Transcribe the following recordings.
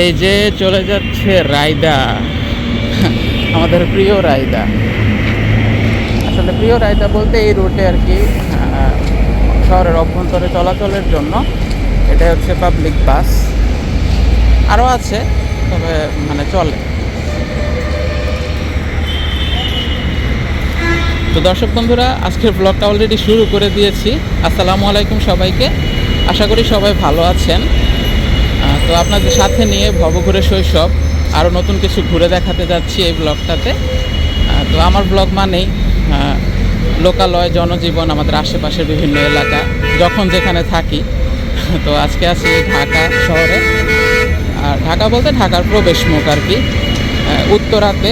এই যে চলে যাচ্ছে রায়দা। আমাদের প্রিয় রায়দা। আসলে প্রিয় রায়দা বলতে এই রুটে আর কি শহরের অভ্যন্তরে চলাচলের জন্য এটা হচ্ছে পাবলিক বাস আরও আছে, তবে মানে চলে। তো দর্শক বন্ধুরা, আজকের ব্লগটা অলরেডি শুরু করে দিয়েছি। আসসালামু আলাইকুম সবাইকে। আশা করি সবাই ভালো আছেন। তো আপনাদের সাথে নিয়ে ভবঘুরে শৈশব আরও নতুন কিছু ঘুরে দেখাতে যাচ্ছি এই ব্লগটাতে তো আমার ব্লগ মানেই লোকালয়, জনজীবন, আমাদের আশেপাশের বিভিন্ন এলাকা, যখন যেখানে থাকি। তো আজকে আছি ঢাকা শহরে। আর ঢাকা বলতে ঢাকার প্রবেশ মুখ আর কি। উত্তরাতে,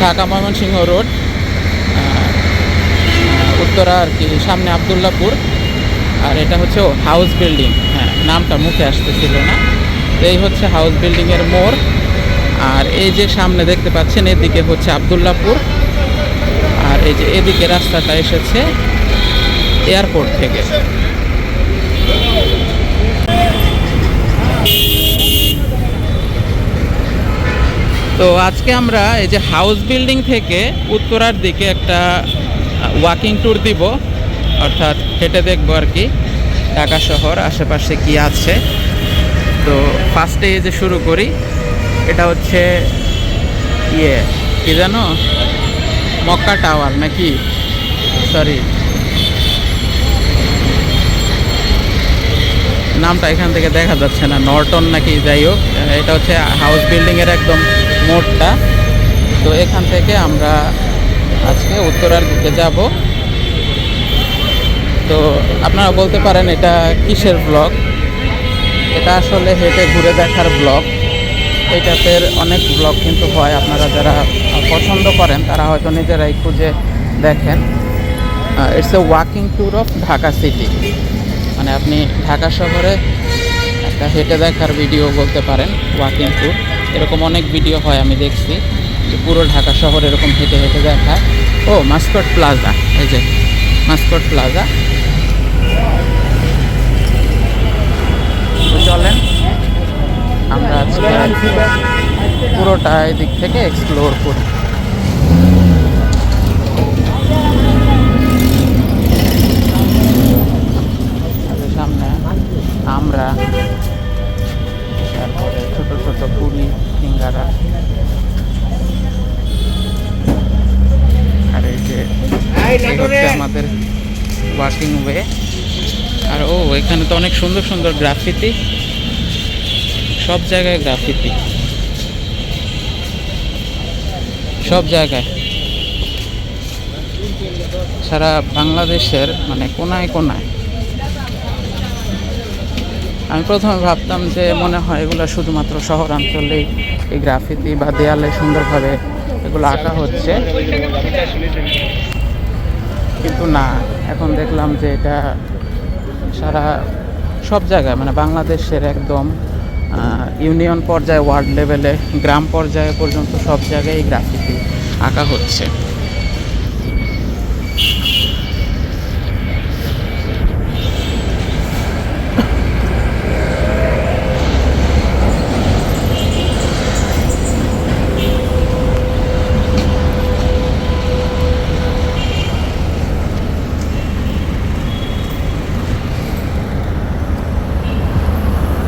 ঢাকা ময়মনসিংহ রোড উত্তরা আর কি, সামনে আবদুল্লাপুর। আর এটা হচ্ছে হাউস বিল্ডিং হ্যাঁ নামটা মুখে আসতেছিল না। এই হচ্ছে হাউস বিল্ডিংয়ের মোড়। আর এই যে সামনে দেখতে পাচ্ছেন, এদিকে হচ্ছে আবদুল্লাপুর। আর এই যে এদিকে রাস্তাটা এসেছে এয়ারপোর্ট থেকে। তো আজকে আমরা এই যে হাউস বিল্ডিং থেকে উত্তরার দিকে একটা ওয়াকিং ট্যুর দিব। অর্থাৎ হেঁটে দেখব আর কি, ঢাকা শহর, আশেপাশে কি আছে। তো ফার্স্টে যে শুরু করি, এটা হচ্ছে ইয়ে কি জানো? মক্কা টাওয়ার নাকি? সরি নামটা এখান থেকে দেখা যাচ্ছে না, নর্টন নাকি, যাই হোক, এটা হচ্ছে হাউস বিল্ডিংয়ের একদম মোড়টা। তো এখান থেকে আমরা আজকে উত্তরার দিকে যাব। তো আপনারা বলতে পারেন এটা কিসের ব্লগ এটা আসলে হেঁটে ঘুরে দেখার ব্লগ এইটাতে অনেক ব্লগ কিন্তু হয়, আপনারা যারা পছন্দ করেন, তারা হয়তো নিজেরাই খুঁজে দেখেন। It's a walking tour of Dhaka city মানে আপনি ঢাকা শহরে একটা হেঁটে দেখার ভিডিও বলতে পারেন ওয়াকিং ট্যুর এরকম অনেক ভিডিও হয়, আমি দেখছি। যে পুরো ঢাকা শহর এরকম হেঁটে হেঁটে দেখা। ও, মাস্কট প্লাজা, এই যে, মাস্কট প্লাজা। চলেন। আমরা আজকে পুরোটা এদিক থেকে এক্সপ্লোর করি। সামনে আমরা তারপরে ছোট ছোট পুরি সিঙ্গারা। আর এই যে হচ্ছে আমাদের ওয়াকিং ওয়ে আর ও এখানে তো অনেক সুন্দর সুন্দর গ্রাফিতি সব জায়গায় গ্রাফিতি সব জায়গায়। সারা বাংলাদেশের মানে কোনায় কোনায়। আমি প্রথমে ভাবতাম যে মনে হয় এগুলো শুধুমাত্র শহরাঞ্চলেই এই গ্রাফিতি বা দেয়ালে সুন্দরভাবে এগুলো আঁকা হচ্ছে। কিন্তু না, এখন দেখলাম যে এটা সারা সব জায়গায় মানে বাংলাদেশের একদম ইউনিয়ন পর্যায়ে ওয়ার্ড লেভেলে গ্রাম পর্যায়ে পর্যন্ত সব জায়গায় এই গ্রাফিটি আঁকা হচ্ছে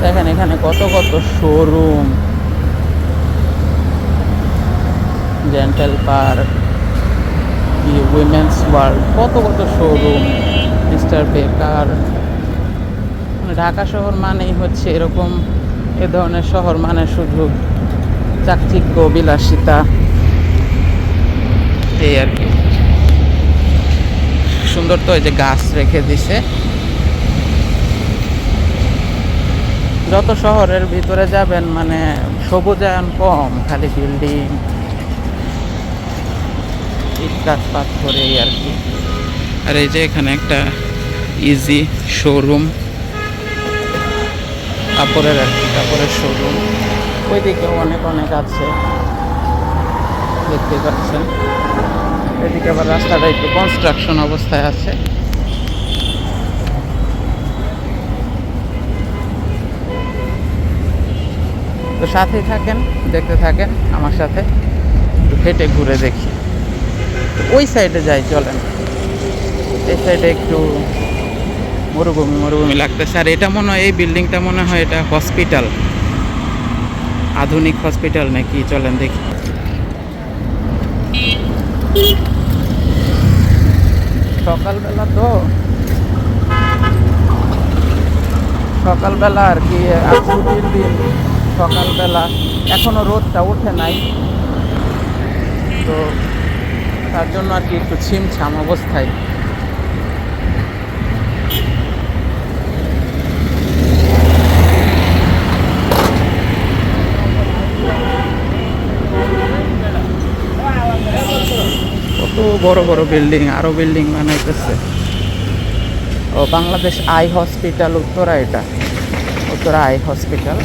দেখেন এখানে কত কত showroom Gentle Park women's world কত কত শোরুম মিস্টার বেকার। ঢাকা শহর মানেই হচ্ছে এরকম এ ধরনের শহর মানে শুধু চাকচিক্য, বিলাসিতা। এই আর কি। সুন্দর তো এই যে গাছ রেখে দিছে। যত শহরের ভিতরে যাবেন মানে সবুজায়ন কম খালি বিল্ডিং ইটকাট এই আর কি। আর এই যে এখানে একটা ইজি শোরুম কাপড়ের আর কি কাপড়ের শোরুম ওইদিকেও অনেক অনেক আছে। দেখতে পাচ্ছেন। এদিকে আবার রাস্তাটা একটু কনস্ট্রাকশন অবস্থায় আছে। তো সাথেই থাকেন, দেখতে থাকেন আমার সাথে হেঁটে ঘুরে দেখি। ওই সাইডে যাই, চলেন। এই সাইডে একটু মরুভূমি মরুভূমি লাগতেছে। আর এটা মনে হয়, এই বিল্ডিংটা মনে হয় এটা হসপিটাল আধুনিক হসপিটাল নাকি, চলেন দেখি। সকালবেলা তো সকালবেলা আর কি দিন। সকালবেলা এখনও রোদটা ওঠে নাই। তো তার জন্য আর কি একটু ছিমছাম অবস্থায়। কত বড় বড় বিল্ডিং আরও বিল্ডিং বানাইতেছে। ও বাংলাদেশ আই হসপিটাল উত্তরা এটা। Uttara eye hospital.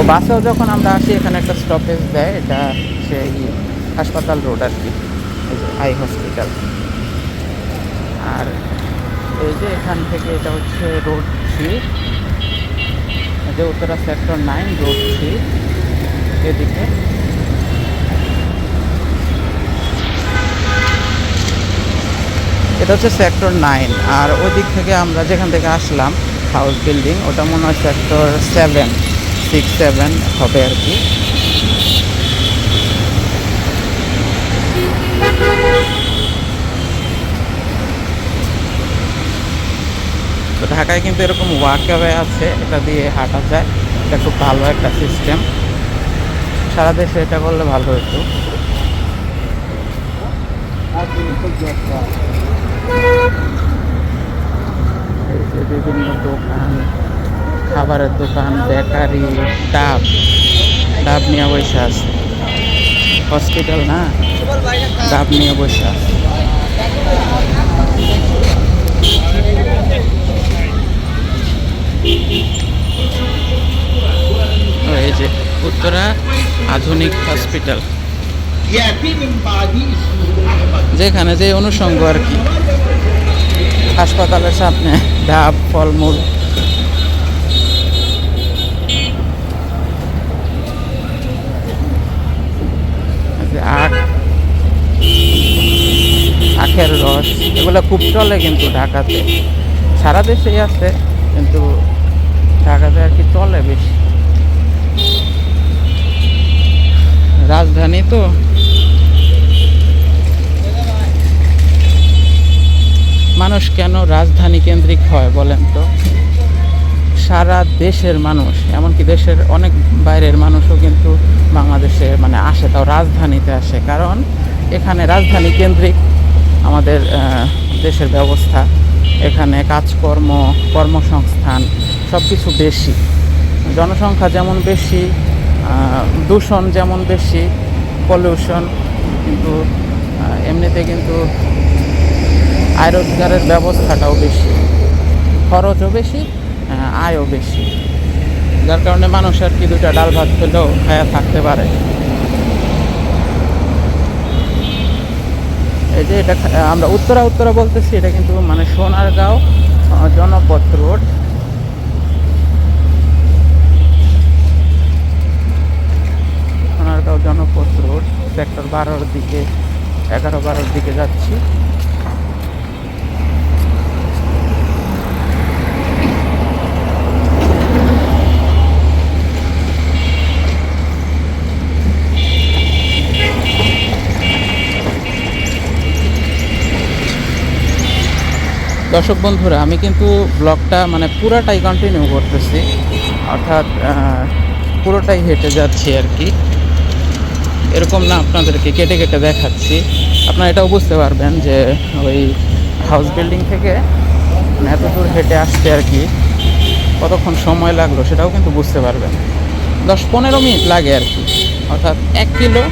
ও বাসেও যখন আমরা আসি, এখানে একটা স্টপেজ দেয়। এটা সেই হাসপাতাল রোড আর কি আই হসপিটাল। আর এই যে এখান থেকে এটা হচ্ছে রোড থ্রি যে Uttara sector nine road three এদিকে। এটা হচ্ছে সেক্টর নাইন আর ওই দিক থেকে আমরা যেখান থেকে আসলাম হাউস বিল্ডিং ওটা মনে হয় সেক্টর সেভেন সিক্স সেভেন হবে আর কি। তো ঢাকায় কিন্তু এরকম ওয়াকওয়ে আছে, এটা দিয়ে হাঁটা যায়। এটা খুব ভালো একটা সিস্টেম সারা দেশে এটা করলে ভালো হতো। বিভিন্ন দোকান। খাবারের দোকান, বেকারি, ডাব। ডাব নিয়ে বসে আছে। হসপিটাল না? ডাব নিয়ে বসে আছে। এই যে উত্তরা আধুনিক হসপিটাল। যেখানে যে অনুষঙ্গ আর কি। হাসপাতালের সামনে ডাব, ফলমূল। আখের রস, এগুলো খুব চলে কিন্তু ঢাকাতে। সারা দেশেই আছে, কিন্তু ঢাকাতে আর কি চলে বেশি। রাজধানী তো। মানুষ কেন রাজধানী কেন্দ্রিক হয় বলেন তো? সারা দেশের মানুষ, এমনকি দেশের অনেক বাইরের মানুষও কিন্তু বাংলাদেশে মানে আসে, তাও রাজধানীতে আসে। কারণ এখানে রাজধানী কেন্দ্রিক আমাদের দেশের ব্যবস্থা, এখানে কাজকর্ম, কর্মসংস্থান সব কিছু বেশি। জনসংখ্যা যেমন বেশি দূষণ যেমন বেশি পলিউশন কিন্তু এমনিতে কিন্তু আয় রোজগারের ব্যবস্থাটাও বেশি। খরচও বেশি আয়ও বেশি। যার কারণে মানুষ আর কি দুটা ডাল ভাত পেলেও খায়া থাকতে পারে। এই যে এটা আমরা উত্তরা উত্তরা বলতেছি, এটা কিন্তু মানে Sonargaon Janapath road. Sonargaon Janapath road, sector বারোর দিকে, এগারো বারোর দিকে যাচ্ছি। দর্শক বন্ধুরা, আমি কিন্তু ব্লগটা মানে পুরাটাই কন্টিনিউ করতেছি। অর্থাৎ পুরোটাই হেঁটে যাচ্ছি আর কি। এরকম না আপনাদেরকে কেটে কেটে দেখাচ্ছি। আপনারা এটাও বুঝতে পারবেন যে ওই হাউস বিল্ডিং থেকে মানে এত দূর হেঁটে আসতে আর কি কতক্ষণ সময় লাগল সেটাও কিন্তু বুঝতে পারবেন। দশ পনেরো মিনিট লাগে আর কি। অর্থাৎ এক কিলো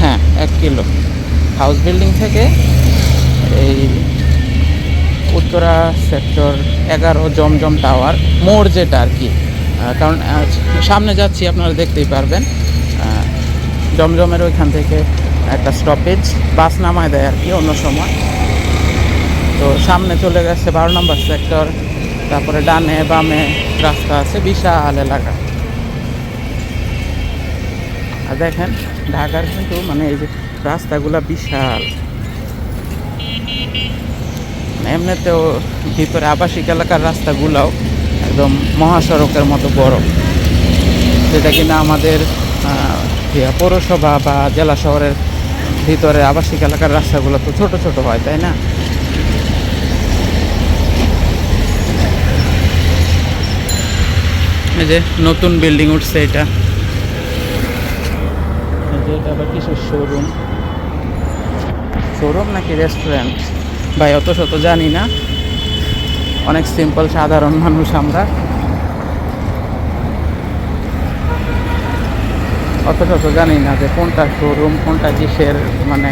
হ্যাঁ এক কিলো। হাউস বিল্ডিং থেকে এই উত্তরা সেক্টর এগারো জমজম টাওয়ার মোড় যেটা আর কি। কারণ সামনে যাচ্ছি, আপনারা দেখতেই পারবেন। জমজমের ওইখান থেকে একটা স্টপেজ বাস নামায় দেয় আর কি অন্য সময়। তো সামনে চলে গেছে বারো নম্বর সেক্টর তারপরে ডানে বামে রাস্তা আছে, বিশাল এলাকা। আর দেখেন, ঢাকার কিন্তু মানে এই যে রাস্তাগুলা বিশাল। এমনিতেও ভিতরে আবাসিক এলাকার রাস্তাগুলাও একদম মহাসড়কের মতো বড়। যেটা কিনা আমাদের পৌরসভা বা জেলা শহরের ভিতরে আবাসিক এলাকার রাস্তাগুলো তো ছোট ছোট হয়, তাই না? এই যে নতুন বিল্ডিং উঠছে এটা। এটা আবার কিসের শোরুম শোরুম নাকি রেস্টুরেন্ট ভাই অত শত জানি না। অনেক সিম্পল সাধারণ মানুষ আমরা। অত শত জানি না যে কোনটা শোরুম কোনটা কিসের মানে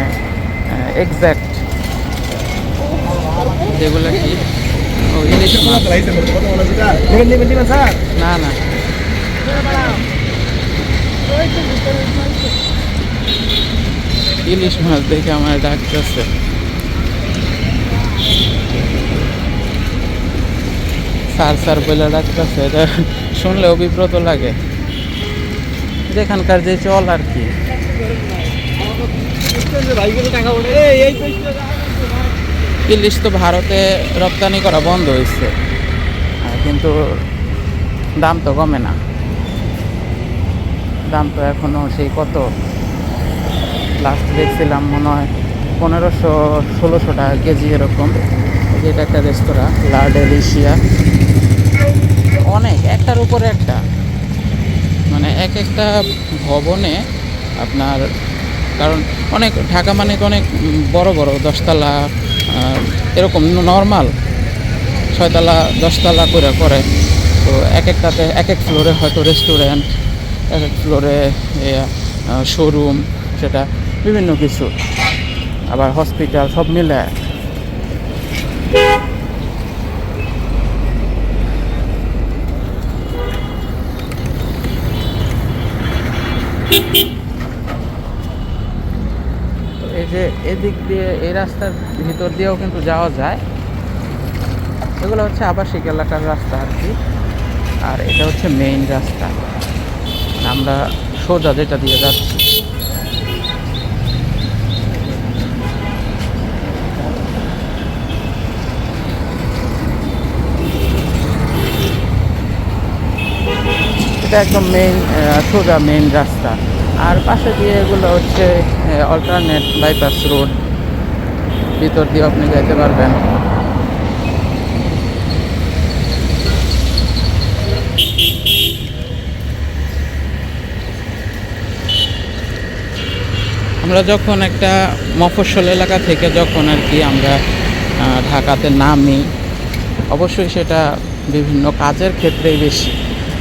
এক্স্যাক্ট যেগুলো কি? ও, ইলিশ না না। ইলিশ মাছ দেখে আমার ডাকতেছে স্যার স্যার বলে ডাকতেছে এটা শুনলে অভিব্রত লাগে। যেখানকার যে চল আর কি। ইলিশ তো ভারতে রপ্তানি করা বন্ধ হয়েছে। কিন্তু দাম তো কমে না। দাম তো এখনও সেই কত? লাস্ট দেখছিলাম মনে হয় পনেরোশো, ষোলোশো টাকা কেজি এরকম। এটা একটা রেস্তোরাঁ লা ডেলিশিয়া অনেক, একটার উপরে একটা। মানে এক একটা ভবনে আপনার, কারণ অনেক, ঢাকা মানে অনেক বড় বড়, দশতলা এরকম নর্মাল ছয়তলা, দশতলা করে করে। তো এক একটাতে এক এক ফ্লোরে হয়তো রেস্টুরেন্ট এক এক ফ্লোরে শোরুম সেটা। বিভিন্ন কিছু। আবার হসপিটাল সব মিলে। এই যে এদিক দিয়ে, এই রাস্তার ভিতর দিয়েও কিন্তু যাওয়া যায়। এগুলো হচ্ছে আবাসিক এলাকার রাস্তা আর কি। আর এটা হচ্ছে মেইন রাস্তা। আমরা সোজা যেটা দিয়ে যাচ্ছি। এটা একদম মেইন সোজা মেইন রাস্তা। আর পাশে দিয়ে এগুলো হচ্ছে অল্টারনেট বাইপাস রোড ভিতর দিয়ে আপনি যেতে পারবেন। আমরা যখন একটা মফস্বল এলাকা থেকে যখন আর কি আমরা ঢাকাতে নামি, অবশ্যই সেটা বিভিন্ন কাজের ক্ষেত্রেই বেশি।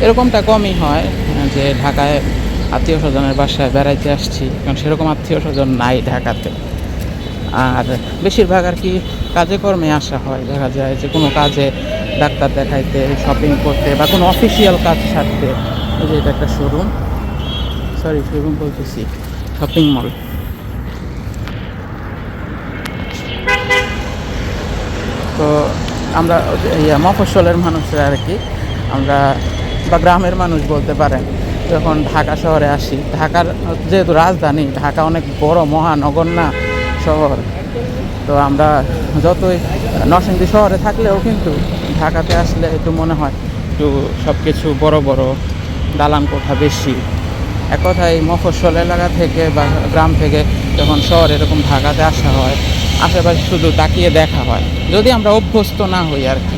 এরকমটা কমই হয় যে ঢাকায় আত্মীয় স্বজনের বাসায় বেড়াইতে আসছি, কারণ সেরকম আত্মীয় স্বজন নাই ঢাকাতে। আর বেশিরভাগ আর কি কাজে কর্মে আসা হয়। দেখা যায় যে কোনো কাজে ডাক্তার দেখাইতে শপিং করতে বা কোনো অফিসিয়াল কাজ সারতে। এই যে এটা একটা শোরুম সরি শোরুম বলতেছি শপিং মল তো আমরা মফস্বলের মানুষরা আর কি, আমরা বা গ্রামের মানুষ বলতে পারেন, যখন ঢাকা শহরে আসি। ঢাকার যেহেতু রাজধানী, ঢাকা অনেক বড়, মহানগর না শহর। তো আমরা যতই নরসিংদী শহরে থাকলেও কিন্তু ঢাকাতে আসলে একটু মনে হয় একটু সব কিছু বড় বড় দালান কোঠা বেশি। এক কথায় মফস্বল এলাকা থেকে বা গ্রাম থেকে যখন শহর এরকম ঢাকাতে আসা হয়, আশেপাশে শুধু তাকিয়ে দেখা হয়। যদি আমরা অভ্যস্ত না হই আর কি,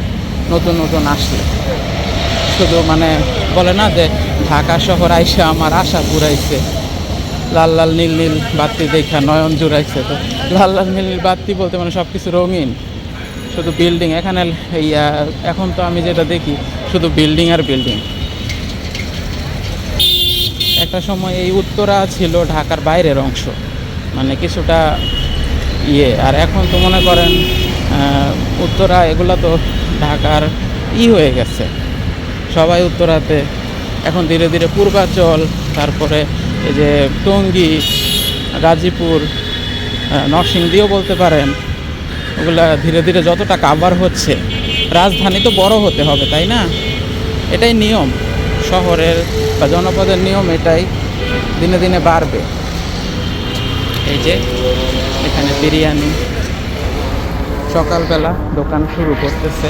নতুন নতুন আসলে। শুধু মানে বলে না যে ঢাকা শহর আইসা আমার আশা পুরাইছে। লাল লাল নীল নীল বাতি দেখা নয়ন জুড়াইছে। তো লাল লাল নীল নীল বাতি বলতে মানে সব কিছু রঙিন। শুধু বিল্ডিং এখানে এই এখন তো আমি যেটা দেখি, শুধু বিল্ডিং আর বিল্ডিং একটা সময় এই উত্তরা ছিল ঢাকার বাইরের অংশ। মানে কিছুটা ইয়ে আর এখন তো মনে করেন উত্তরা এগুলো তো ঢাকার ই হয়ে গেছে। সবাই উত্তরাতে এখন ধীরে ধীরে পূর্বাচল, তারপরে এই যে টঙ্গী, গাজীপুর নরসিংদীও বলতে পারেন, ওগুলা ধীরে ধীরে যতটা কাভার হচ্ছে, রাজধানী তো বড় হতে হবে, তাই না? এটাই নিয়ম, শহরের বা জনপদের নিয়ম এটাই, দিনে দিনে বাড়বে। এই যে, এখানে বিরিয়ানি, সকালবেলা দোকান শুরু করতেছে।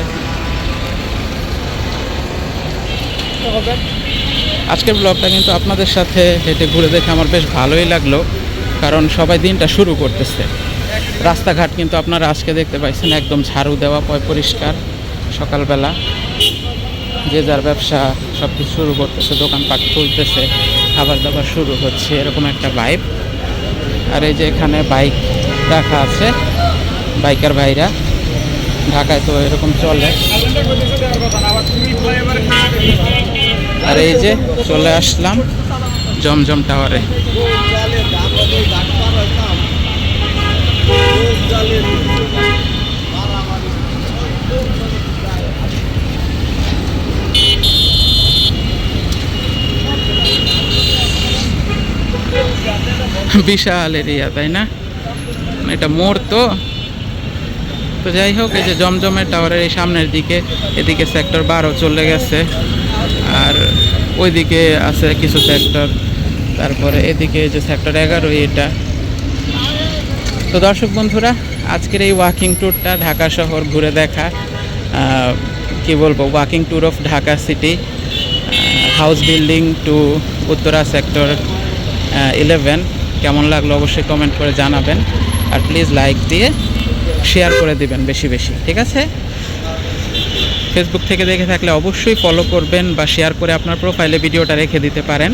আজকের ব্লগটা কিন্তু আপনাদের সাথে হেঁটে ঘুরে দেখে আমার বেশ ভালোই লাগল, কারণ সবাই দিনটা শুরু করতেছে। রাস্তাঘাট কিন্তু আপনারা আজকে দেখতে পাইছেন, একদম ঝাড়ু দেওয়া, পয় পরিষ্কার, সকালবেলা। যে যার ব্যবসা সব কিছু শুরু করতেছে, দোকানপাট খুলতেছে খাবার দাবার শুরু হচ্ছে, এরকম একটা ভাইব আর এই যে এখানে বাইক রাখা আছে বাইকার ভাইরা, ঢাকায় তো এরকম চলে। আর এই যে চলে আসলাম জমজম টাওয়ারে। বিশাল এরিয়া তাই না? এটা মোড় তো। তো যাই হোক, এই যে জমজমের টাওয়ারের এই সামনের দিকে, এদিকে সেক্টর বারো চলে গেছে। আর ওইদিকে আছে কিছু সেক্টর তারপরে এদিকে যে সেক্টর এগারো, এটা। তো দর্শক বন্ধুরা, আজকের এই ওয়াকিং ট্যুরটা ঢাকা শহর ঘুরে দেখা। কি বলব walking tour of Dhaka city house building to Uttara sector eleven কেমন লাগল অবশ্যই কমেন্ট করে জানাবেন। আর প্লিজ লাইক দিয়ে শেয়ার করে দিবেন বেশি বেশি, ঠিক আছে? ফেসবুক থেকে দেখে থাকলে অবশ্যই ফলো করবেন বা শেয়ার করে আপনার প্রোফাইলে ভিডিওটা রেখে দিতে পারেন।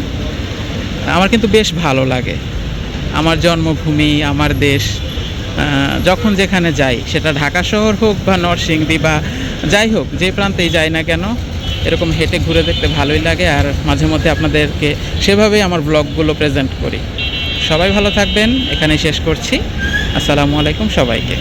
আমার কিন্তু বেশ ভালো লাগে। আমার জন্মভূমি, আমার দেশ যখন যেখানে যাই, সেটা ঢাকা শহর হোক বা নরসিংদী বা যাই হোক, যে প্রান্তেই যাই না কেন, এরকম হেঁটে ঘুরে দেখতে ভালোই লাগে আর মাঝে মধ্যে আপনাদেরকে সেভাবেই আমার ব্লগগুলো প্রেজেন্ট করি। সবাই ভালো থাকবেন এখানে শেষ করছি। আসসালামু আলাইকুম সবাইকে।